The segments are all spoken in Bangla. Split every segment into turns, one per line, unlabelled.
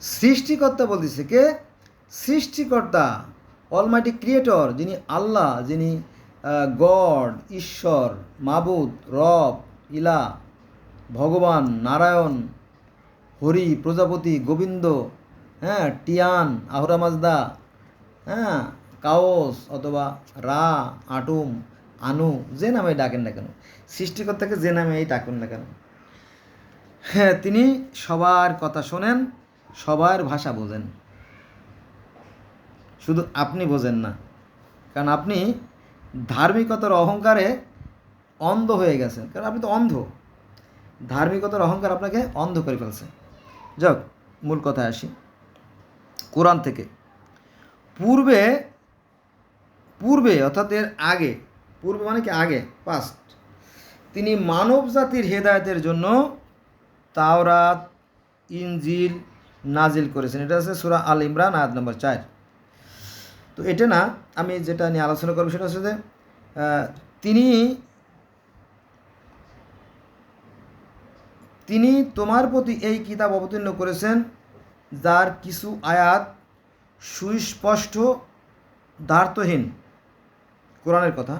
সৃষ্টিকর্তা বলতেছে কে? সৃষ্টিকর্তা অলমাইটি ক্রিয়েটর যিনি আল্লাহ, যিনি গড ঈশ্বর, মাবুদ, রব, ইলা, ভগবান, নারায়ণ, হরি, প্রজাপতি, গোবিন্দ হ্যাঁ টিয়ান, আহরা মাজদা হ্যাঁ কাওস অথবা রা, আটুম, আনু, যে নামে ডাকেন না কেন, সৃষ্টিকর্তাকে যে নামেই ডাকুন না কেন। হ্যাঁ তিনি সবার কথা শোনেন সবার ভাষা বোঝেন। শুধু আপনি বোঝেন না, কারণ আপনি ধার্মিকতার অহংকারে অন্ধ হয়ে গেছেন, কারণ আপনি তো অন্ধ। ধার্মিকতার অহংকার আপনাকে অন্ধ করে ফেলছে। যাক, মূল কথায় আসি। কোরআন থেকে। পূর্বে পূর্বে, অর্থাৎ এর আগে, পূর্বে মানে কি আগে? পাস্ট তিনি মানব জাতির হেদায়তের জন্য তাওরাত, ইনজিল নাজিল করেছেন। এটা হচ্ছে সুরা আল ইমরান, আয়াত নম্বর চার। তো এটা না, আমি যেটা নিয়ে আলোচনা করব সেটা হচ্ছে যে তিনি তিনি তোমার প্রতি এই কিতাব অবতীর্ণ করেছেন, যার কিছু আয়াত সুস্পষ্ট দ্বার্থহীন কোরআনের কথা।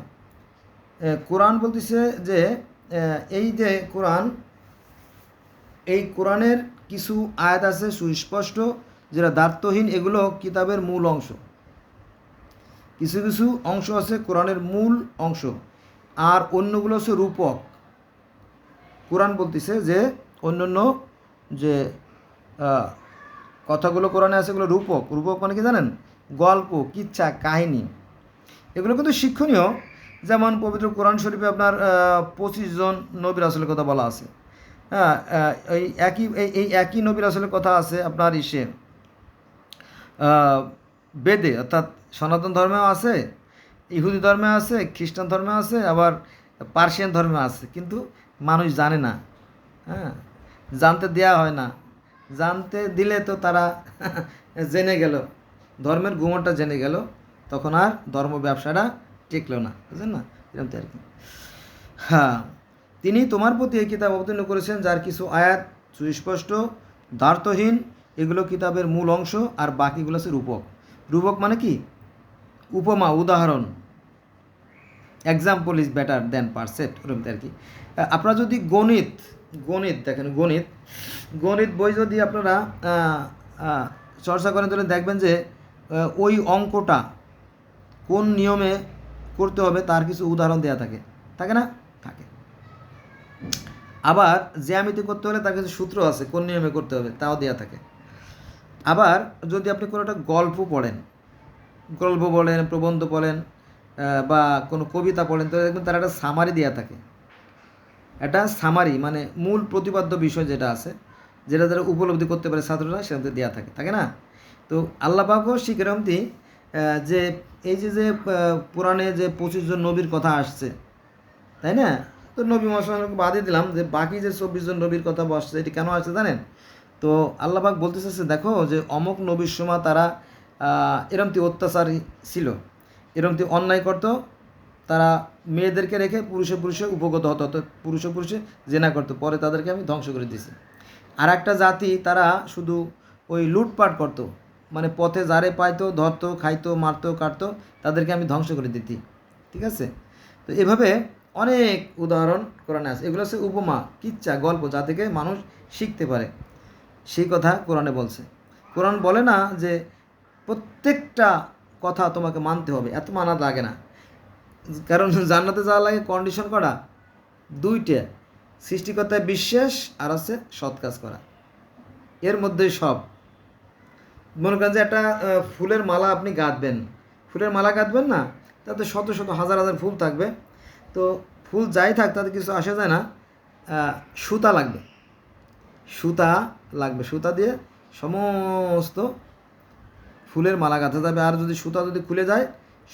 কোরআন বলতেছে যে এই যে কোরআন, এই কোরআনের কিছু আয়াত আছে সুস্পষ্ট, যেটা দ্বার্থহীন এগুলো কিতাবের মূল অংশ। কিছু কিছু অংশ আছে কোরআনের মূল অংশ, আর অন্যগুলো হচ্ছে রূপক। কোরআন বলতেছে যে অন্যান্য যে কথাগুলো কোরআনে আছে এগুলো রূপক। রূপক মানে কি জানেন? গল্প, কিচ্ছা, কাহিনী। এগুলো কিন্তু শিক্ষণীয়। যেমন পবিত্র কোরআন শরীফে আপনার পঁচিশ জন নবীর আসলের কথা বলা আছে। হ্যাঁ এই একই এই একই নবীর আসলের কথা আছে আপনার ইসে বেদে, অর্থাৎ সনাতন ধর্মেও আছে, ইহুদি ধর্মে আছে, খ্রিস্টান ধর্মে আছে, আবার পার্সিয়ান ধর্মে আছে, কিন্তু মানুষ জানে না হ্যাঁ জানতে দেয়া হয় না, জানতে দিলে তো তারা জেনে গেল, ধর্মের গুমরটা জেনে গেল, তখন আর ধর্ম ব্যবসাটা টিকলো না, বুঝলেন না? এরকম আর কি। হ্যাঁ। তিনি তোমার প্রতি এই কিতাব অবতীর্ণ করেছেন, যার কিছু আয়াত সুস্পষ্ট, দ্বার্থহীন, এগুলো কিতাবের মূল অংশ, আর বাকিগুলো হচ্ছে রূপক। রূপক মানে কি? উপমা, উদাহরণ। Example is better than percept ওরকম আর কি। আপনারা যদি গণিত গণিত দেখেন, গণিত গণিত বই যদি আপনারা চর্চা করেন, তাহলে দেখবেন যে ওই অঙ্কটা কোন নিয়মে করতে হবে, তার কিছু উদাহরণ দেওয়া থাকে। থাকে না? থাকে। আবার জ্যামিতি করতে হলে তার কিছু সূত্র আছে, কোন নিয়মে করতে হবে তাও দেওয়া থাকে। আবার যদি আপনি কোনো একটা গল্প পড়েন, গল্প বলেন, প্রবন্ধ বলেন বা কোনো কবিতা পড়েন তো দেখবেন তার একটা সামারি দেওয়া থাকে। একটা সামারি মানে মূল প্রতিপাদ্য বিষয় যেটা আছে, যেটা তারা উপলব্ধি করতে পারে ছাত্ররা সেটাতে দেওয়া থাকে থাকে না? তো আল্লাহ পাকও যে এই যে যে পুরাণে যে পঁচিশ জন নবীর কথা আসছে, তাই না? তো নবী মহাসনকে বাদই দিলাম যে বাকি যে চব্বিশ জন নবীর কথা বসছে, এটি কেন আসছে জানেন? তো আল্লাহবাক বলতে চাচ্ছে দেখো যে অমুক নবীর সময় তারা এরমতি অত্যাচারী ছিল, এরমতি অন্যায় করতো, তারা মেয়েদেরকে রেখে পুরুষে পুরুষে উপগত হতো, অর্থাৎ পুরুষে পুরুষে জেনা করতো, পরে তাদেরকে আমি ধ্বংস করে দিয়েছি। আর একটা জাতি তারা শুধু ওই লুটপাট করতো মানে পথে যারে পাইতো, ধরতো, খাইতো, মারতো, কাটতো, তাদেরকে আমি ধ্বংস করে দিতি, ঠিক আছে? তো এভাবে অনেক উদাহরণ কোরআনে আছে। এগুলো হচ্ছে উপমা, কিচ্ছা, গল্প যা থেকে মানুষ শিখতে পারে। সেই কথা কোরআনে বলছে। কোরআন বলে না যে প্রত্যেকটা কথা তোমাকে মানতে হবে, এত মানা লাগে না। কারণ জান্নাতে যাওয়া লাগে কন্ডিশন করা দুইটা। সৃষ্টিকর্তায় বিশ্বাস আর আছে সৎ কাজ করা। এর মধ্যেই সব। মনে করেন যে একটা ফুলের মালা আপনি গাঁথবেন ফুলের মালা গাঁথবেন না, তাতে শত শত, হাজার হাজার ফুল থাকবে। তো ফুল যাই থাক, তাতে কিছু আসে যায় না। সুতা লাগবে। সুতা লাগবে। সুতা দিয়ে সমস্ত ফুলের মালা গাঁথা যাবে। আর যদি সুতা যদি খুলে যায়,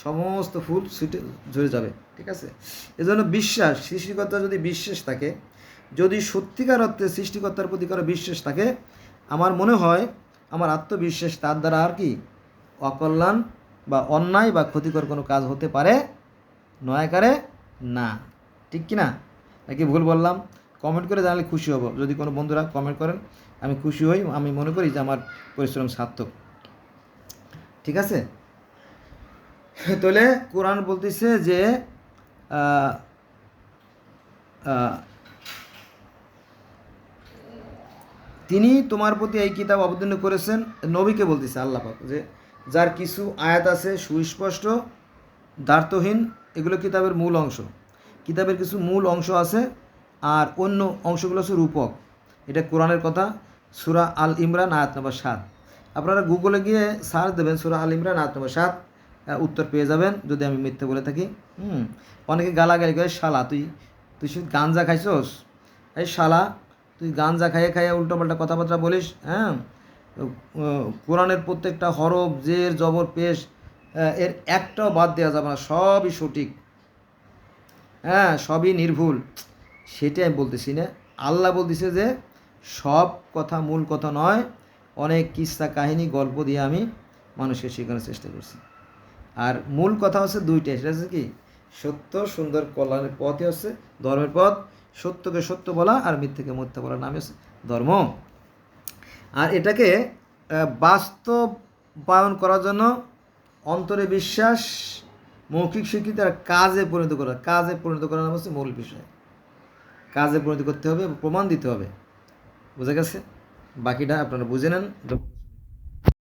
সমস্ত ফুল ছুটে ঝরে যাবে। ঠিক আছে? এজন্য বিশ্বাস সৃষ্টিকর্তার যদি বিশ্বাস থাকে, যদি সত্যিকার অর্থে সৃষ্টিকর্তার প্রতি কারও বিশ্বাস থাকে, আমার মনে হয়, আমার আত্মবিশ্বাস তার দ্বারা আর কি অকল্যাণ বা অন্যায় বা ক্ষতিকর কোনো কাজ হতে পারে। নয়াকারে না। ঠিক কি না নাকি ভুল বললাম? কমেন্ট করে জানালে খুশি হব। যদি কোনো বন্ধুরা কমেন্ট করেন, আমি খুশি হই। আমি মনে করি যে আমার পরিশ্রম সার্থক। ঠিক আছে? তাহলে কোরআন বলতেছে যে তিনি তোমার প্রতি এই কিতাব অবতীর্ণ করেছেন নবীকে বলতেছে আল্লাহ পাক। যে, যার কিছু আয়াত আছে সুস্পষ্ট দ্বার্থহীন, এগুলো কিতাবের মূল অংশ। কিতাবের কিছু মূল অংশ আছে আর অন্য অংশগুলো হচ্ছে রূপক। এটা কোরআনের কথা, সুরা আল ইমরান, আয়াত নম্বর সাত। আপনারা গুগলে গিয়ে সার্চ দেবেন সুরা আল ইমরান, আয়াত নম্বর সাত উত্তর পেয়ে যাবেন, যদি আমি মিথ্যে বলে থাকি। হুম, অনেকে গালাগালি করে, শালা, তুই তুই শুধু গাঞ্জা খাইছস? এই শালা, তুই গাঞ্জা খাইয়ে খাইয়ে উল্টোপাল্টা কথাবার্তা বলিস হ্যাঁ? কোরআনের প্রত্যেকটা হরফ, জের, জবর, পেশ এর একটাও বাদ দেওয়া যাবে না, সবই সঠিক। হ্যাঁ সবই নির্ভুল। সেটাই আমি বলতেছি না। আল্লাহ বলতেছে যে, সব কথা মূল কথা নয়, অনেক কিস্সা কাহিনী, গল্প দিয়ে আমি মানুষকে শেখানোর চেষ্টা করছি। আর মূল কথা হচ্ছে দুইটাই, সেটা হচ্ছে কি, সত্য, সুন্দর, কল্যাণের পথই হচ্ছে ধর্মের পথ। সত্যকে সত্য বলা আর মিথ্যেকে মিথ্যা বলার নামই হচ্ছে ধর্ম। আর এটাকে বাস্তবায়ন করার জন্য অন্তরে বিশ্বাস, মৌখিক স্বীকৃতি আর কাজে পরিণত করা। কাজে পরিণত করা নাম হচ্ছে মূল বিষয়। কাজে পরিণত করতে হবে, প্রমাণ দিতে হবে। বোঝা গেছে? বাকিটা আপনারা বুঝে নেন।